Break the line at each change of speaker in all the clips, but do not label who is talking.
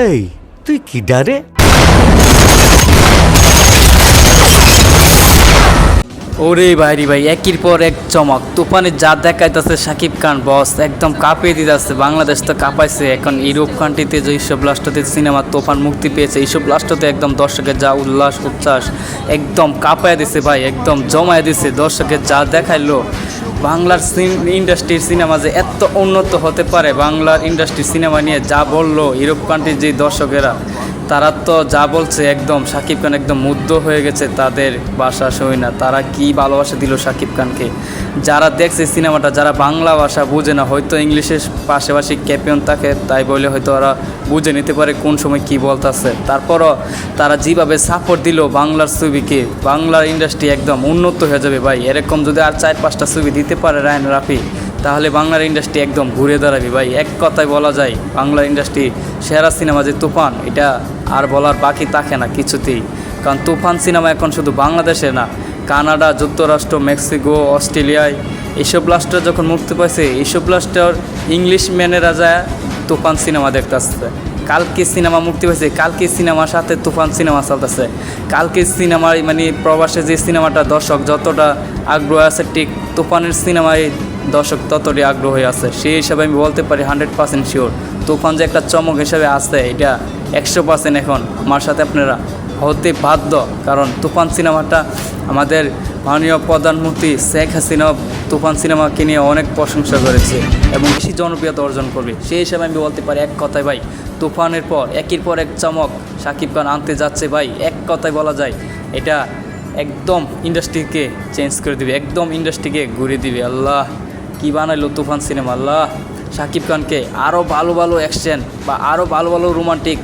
এই, তুই কি ডারে?
ওরে ভাইরি ভাই, একের পর এক চমক। তুফানে যা দেখাইতেছে সাকিব খান, বস, একদম কাঁপিয়ে দিতেছে। বাংলাদেশ তো কাঁপাইছে, এখন ইউরোপ কান্ট্রিতে যে এইসব লাস্টতে সিনেমা তুফান মুক্তি পেয়েছে, এইসব লাস্টতে একদম দর্শকের যা উল্লাস, উচ্ছ্বাস, একদম কাঁপায় দিছে ভাই, একদম জমায় দিছে। দর্শকের যা দেখাইলো বাংলার ইন্ডাস্ট্রির সিনেমা যে এত উন্নত হতে পারে, বাংলার ইন্ডাস্ট্রির সিনেমা নিয়ে যা বলল ইউরোপ কান্ট্রির যে দর্শকেরা তারা তো যা বলছে একদম, সাকিব খান একদম মুগ্ধ হয়ে গেছে তাদের ভাষা সই না। তারা কি ভালোবাসা দিল সাকিব খানকে? যারা দেখছে সিনেমাটা, যারা বাংলা ভাষা বুঝে না, হয়তো ইংলিশের পাশাপাশি ক্যাপিয়ন থাকে তাই বলে হয়তো ওরা বুঝে নিতে পারে কোন সময় কি বলতেছে। তারপরও তারা যেভাবে সাপোর্ট দিল বাংলার ছবিকে, বাংলার ইন্ডাস্ট্রি একদম উন্নত হয়ে যাবে ভাই। এরকম যদি আর চার পাঁচটা ছবি দিতে পারে রায়ন রাফি তাহলে বাংলার ইন্ডাস্ট্রি একদম ঘুরে দাঁড়াবে ভাই। এক কথায় বলা যায়, বাংলার ইন্ডাস্ট্রি সেরা সিনেমা যে তুফান, এটা আর বলার বাকি থাকে না কিছুতেই। কারণ তুফান সিনেমা এখন শুধু বাংলাদেশে না, কানাডা, যুক্তরাষ্ট্র, মেক্সিকো, অস্ট্রেলিয়ায়, এইসব রাষ্ট্র যখন মুক্তি পাইছে, এইসব রাষ্ট্রের ইংলিশ ম্যানেরা যায় তুফান সিনেমা দেখতে আসছে। কালকে সিনেমা মুক্তি পাইছে, কালকে সিনেমার সাথে তুফান সিনেমা চলতেছে। কালকে সিনেমার মানে প্রবাসে যে সিনেমাটা দর্শক যতটা আগ্রহ আছে, ঠিক তুফানের সিনেমায় দর্শক ততটাই আগ্রহী আছে। সেই হিসাবে আমি বলতে পারি হান্ড্রেড পার্সেন্ট শিওর। তুফান যে একটা চমক হিসাবে আছে, এটা একশো পার্সেন্ট এখন আমার সাথে আপনারা হতে বাধ্য। কারণ তুফান সিনেমাটা আমাদের মাননীয় প্রধানমন্ত্রী শেখ হাসিনা তুফান সিনেমাকে নিয়ে অনেক প্রশংসা করেছে এবং বেশি জনপ্রিয়তা অর্জন করবে। সেই হিসাবে আমি বলতে পারি এক কথায় ভাই, তুফানের পর, একের পর এক চমক সাকিব খান আনতে যাচ্ছে ভাই, এক কথায় বলা যায়, এটা একদম ইন্ডাস্ট্রিকে চেঞ্জ করে দিবে, একদম ইন্ডাস্ট্রিকে ঘুরে দিবে। আল্লাহ। কি বানাইলো তুফান সিনেমা? আল্লাহ শাকিব খানকে আরও ভালো ভালো অ্যাকশন বা আরও ভালো ভালো রোমান্টিক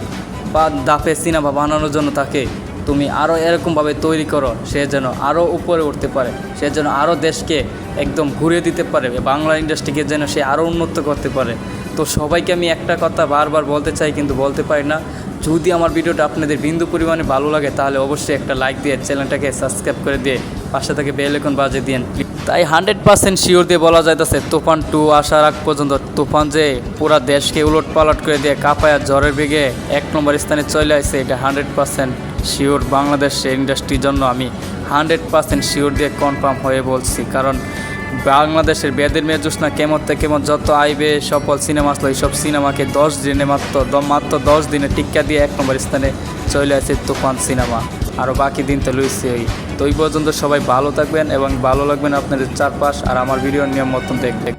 বা দাফে সিনেমা বানানোর জন্য তাকে তুমি আরও এরকমভাবে তৈরি করো, সে যেন আরও উপরে উঠতে পারে, সে যেন আরও দেশকে একদম ঘুরে দিতে পারে, বাংলা ইন্ডাস্ট্রিকে যেন সে আরও উন্নত করতে পারে। তো সবাইকে আমি একটা কথা বারবার বলতে চাই, কিন্তু বলতে পারি না। যদি আমার ভিডিওটা আপনাদের বিন্দু পরিমাণে ভালো লাগে, তাহলে অবশ্যই একটা লাইক দিয়ে চ্যানেলটাকে সাবস্ক্রাইব করে দিয়ে পাশে থেকে বেল এখন বাজে দিন তাই হান্ড্রেড পার্সেন্ট শিওর দিয়ে বলা যাইতেছে, তুফান টু আসার আগ পর্যন্ত তুফান যে পুরা দেশকে উলট পালট করে দিয়ে কাপায়া জ্বরের বেগে এক নম্বর স্থানে চলে আসছে এটা হান্ড্রেড পার্সেন্ট শিওর বাংলাদেশের ইন্ডাস্ট্রির জন্য আমি হান্ড্রেড পার্সেন্ট শিওর দিয়ে কনফার্ম হয়ে বলছি। কারণ বাংলাদেশের বেদের মেয়ে জোসনা কেমন থেকে কেমন যত আইবে, সফল সিনেমা আসলো, এইসব সিনেমাকে দশ দিনে মাত্র মাত্র দশ দিনে টিক্কা দিয়ে এক নম্বর স্থানে চলে আসে তুফান সিনেমা। আরও বাকি দিন তো লুইছে ওই। তো ওই পর্যন্ত সবাই ভালো থাকবেন এবং ভালো লাগবেন আপনাদের চারপাশ আর আমার ভিডিও নিয়ম মতন দেখবেন।